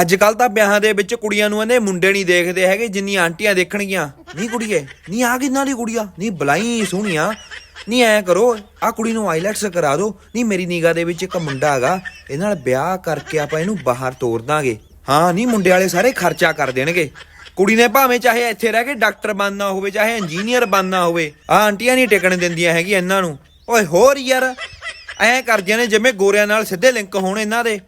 ਅੱਜ ਕੱਲ ਤਾਂ ਵਿਆਹਾਂ ਦੇ ਵਿੱਚ ਕੁੜੀਆਂ ਨੂੰ ਇਹਨੇ ਮੁੰਡੇ ਨਹੀਂ ਦੇਖਦੇ ਹੈਗੇ, ਜਿੰਨੀਆਂ ਆਂਟੀਆਂ ਦੇਖਣਗੀਆਂ। ਨਹੀਂ ਕੁੜੀਏ, ਨਹੀਂ ਆ ਕਿੰਨਾ ਦੀ ਕੁੜੀਆ ਨਹੀਂ ਬਲਾਈ ਸੋਹਣੀਆਂ। ਨਹੀਂ ਐ ਕਰੋ ਆ ਕੁੜੀ ਨੂੰ ਆਈਲੈਟਸ ਕਰਾ ਦਿਓ। ਨਹੀਂ ਮੇਰੀ ਨਿਗਾਹ ਦੇ ਵਿੱਚ ਇੱਕ ਮੁੰਡਾ ਹੈਗਾ ਇਹ ਨਾਲ ਵਿਆਹ ਕਰਕੇ ਆਪਾਂ ਇਹਨੂੰ ਬਾਹਰ ਤੋਰ ਦਾਂਗੇ। ਹਾਂ, ਨਹੀਂ ਮੁੰਡੇ ਵਾਲੇ ਸਾਰੇ ਖਰਚਾ ਕਰ ਦੇਣਗੇ। ਕੁੜੀ ਨੇ ਭਾਵੇਂ ਚਾਹੇ ਇੱਥੇ ਰਹਿ ਕੇ ਡਾਕਟਰ ਬਣਨਾ ਹੋਵੇ, ਚਾਹੇ ਇੰਜੀਨੀਅਰ ਬਣਨਾ ਹੋਵੇ ਆ ਆਂਟੀਆਂ ਨਹੀਂ ਟਿਕਣ ਦਿੰਦੀਆਂ ਹੈਗੀ ਇਹਨਾਂ ਨੂੰ। ਓਏ ਹੋਰ ਯਾਰ, ਐ ਕਰਦੀਆਂ ਨੇ ਜਿਵੇਂ ਗੋਰਿਆਂ ਨਾਲ ਸਿੱਧੇ ਲਿੰਕ ਹੋਣ ਇਹਨਾਂ ਦੇ।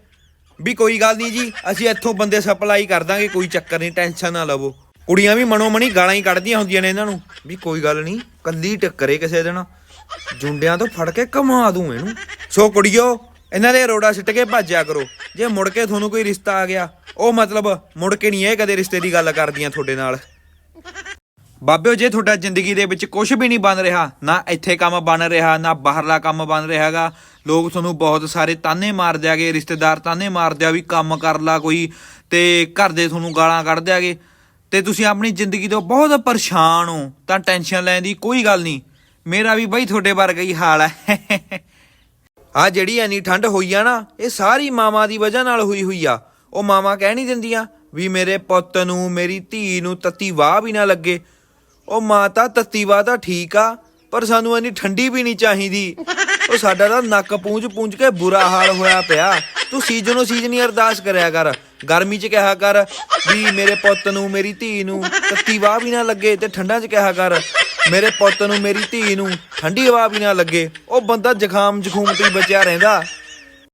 ਵੀ ਕੋਈ ਗੱਲ ਨਹੀਂ ਜੀ, ਅਸੀਂ ਇੱਥੋਂ ਬੰਦੇ ਸਪਲਾਈ ਕਰ ਦਾਂਗੇ, ਕੋਈ ਚੱਕਰ ਨਹੀਂ, ਟੈਨਸ਼ਨ ਨਾ ਲਵੋ। ਕੁੜੀਆਂ ਵੀ ਮਨੋ ਮਣੀ ਗਾਲਾਂ ਹੀ ਕੱਢਦੀਆਂ ਹੁੰਦੀਆਂ ਨੇ ਇਹਨਾਂ ਨੂੰ। ਵੀ ਕੋਈ ਗੱਲ ਨਹੀਂ ਕੱਲੀ ਟੱਕਰੇ ਕਿਸੇ ਦਿਨ। ਜੁੰਡਿਆਂ ਤੋਂ ਫੜ ਕੇ ਕਮਾ ਦੂੰ ਇਹਨੂੰ। ਸੋ ਕੁੜੀਓ, ਇਹਨਾਂ ਦੇ ਰੋੜਾ ਸਿੱਟ ਕੇ ਭੱਜਿਆ ਕਰੋ। ਜੇ ਮੁੜ ਕੇ ਤੁਹਾਨੂੰ ਕੋਈ ਰਿਸ਼ਤਾ ਆ ਗਿਆ, ਉਹ ਮਤਲਬ ਮੁੜ ਕੇ ਨਹੀਂ ਇਹ ਕਦੇ ਰਿਸ਼ਤੇ ਦੀ ਗੱਲ ਕਰਦੀਆਂ ਤੁਹਾਡੇ ਨਾਲ। ਬਾਬਿਓ, ਜੇ ਤੁਹਾਡਾ ਜ਼ਿੰਦਗੀ ਦੇ ਵਿੱਚ ਕੁਝ ਵੀ ਨਹੀਂ ਬਣ ਰਿਹਾ, ਨਾ ਇੱਥੇ ਕੰਮ ਬਣ ਰਿਹਾ, ਨਾ ਬਾਹਰਲਾ ਕੰਮ ਬਣ ਰਿਹਾਗਾ ਲੋਕ ਤੁਹਾਨੂੰ ਬਹੁਤ ਸਾਰੇ ਤਾਨੇ ਮਾਰ ਦਿਆਗੇ, ਰਿਸ਼ਤੇਦਾਰ ਤਾਨੇ ਮਾਰ ਦਿਆ ਵੀ ਕੰਮ ਕਰ ਲਾ ਕੋਈ ਤੇ ਘਰ ਦੇ ਤੁਹਾਨੂੰ ਗਾਲਾਂ ਕੱਢ ਦਿਆਗੇ। ਤੇ ਤੁਸੀਂ ਆਪਣੀ ਜ਼ਿੰਦਗੀ ਤੋਂ ਬਹੁਤ ਪਰੇਸ਼ਾਨ ਹੋ, ਤਾਂ ਟੈਨਸ਼ਨ ਲੈਣ ਦੀ ਕੋਈ ਗੱਲ ਨਹੀਂ। ਮੇਰਾ ਵੀ ਬਈ ਤੁਹਾਡੇ ਵਰਗਾ ਹੀ ਹਾਲ ਹੈ। ਆ ਜਿਹੜੀ ਐਨੀ ਠੰਡ ਹੋਈ ਆ ਨਾ, ਇਹ ਸਾਰੀ ਮਾਮਾ ਦੀ ਵਜ੍ਹਾ ਨਾਲ ਹੋਈ ਹੋਈ ਆ। ਉਹ ਮਾਮਾ ਕਹਿ ਨਹੀਂ ਦਿੰਦੀਆਂ ਵੀ ਮੇਰੇ ਪੁੱਤ ਨੂੰ, ਮੇਰੀ ਧੀ ਨੂੰ ਤੱਤੀ ਵਾਹ ਵੀ ਨਾ ਲੱਗੇ। ਉਹ ਮਾਤਾ ਤੱਤੀ ਵਾਹ ਤਾਂ ਠੀਕ ਆ, ਪਰ ਸਾਨੂੰ ਐਨੀ ਠੰਡੀ ਵੀ ਨਹੀਂ ਚਾਹੀਦੀ। ਉਹ ਸਾਡਾ ਤਾਂ ਨੱਕ ਪੂੰਝ ਪੂੰਝ ਕੇ ਬੁਰਾ ਹਾਲ ਹੋਇਆ ਪਿਆ। ਤੂੰ ਸੀਜ਼ਨੋ ਸੀਜ਼ਨ ਹੀ ਅਰਦਾਸ ਕਰਿਆ ਕਰ। ਗਰਮੀ 'ਚ ਕਿਹਾ ਕਰ, ਵੀ ਮੇਰੇ ਪੁੱਤ ਨੂੰ, ਮੇਰੀ ਧੀ ਨੂੰ ਤੱਤੀ ਵਾਹ ਵੀ ਨਾ ਲੱਗੇ ਤੇ ਠੰਡਾਂ 'ਚ ਕਿਹਾ ਕਰ, ਮੇਰੇ ਪੁੱਤ ਨੂੰ, ਮੇਰੀ ਧੀ ਨੂੰ ਠੰਡੀ ਹਵਾ ਵੀ ਨਾ ਲੱਗੇ। ਉਹ ਬੰਦਾ ਜ਼ੁਕਾਮ ਜ਼ਖੂਮ ਤੋਂ ਹੀ ਬਚਿਆ ਰਹਿੰਦਾ।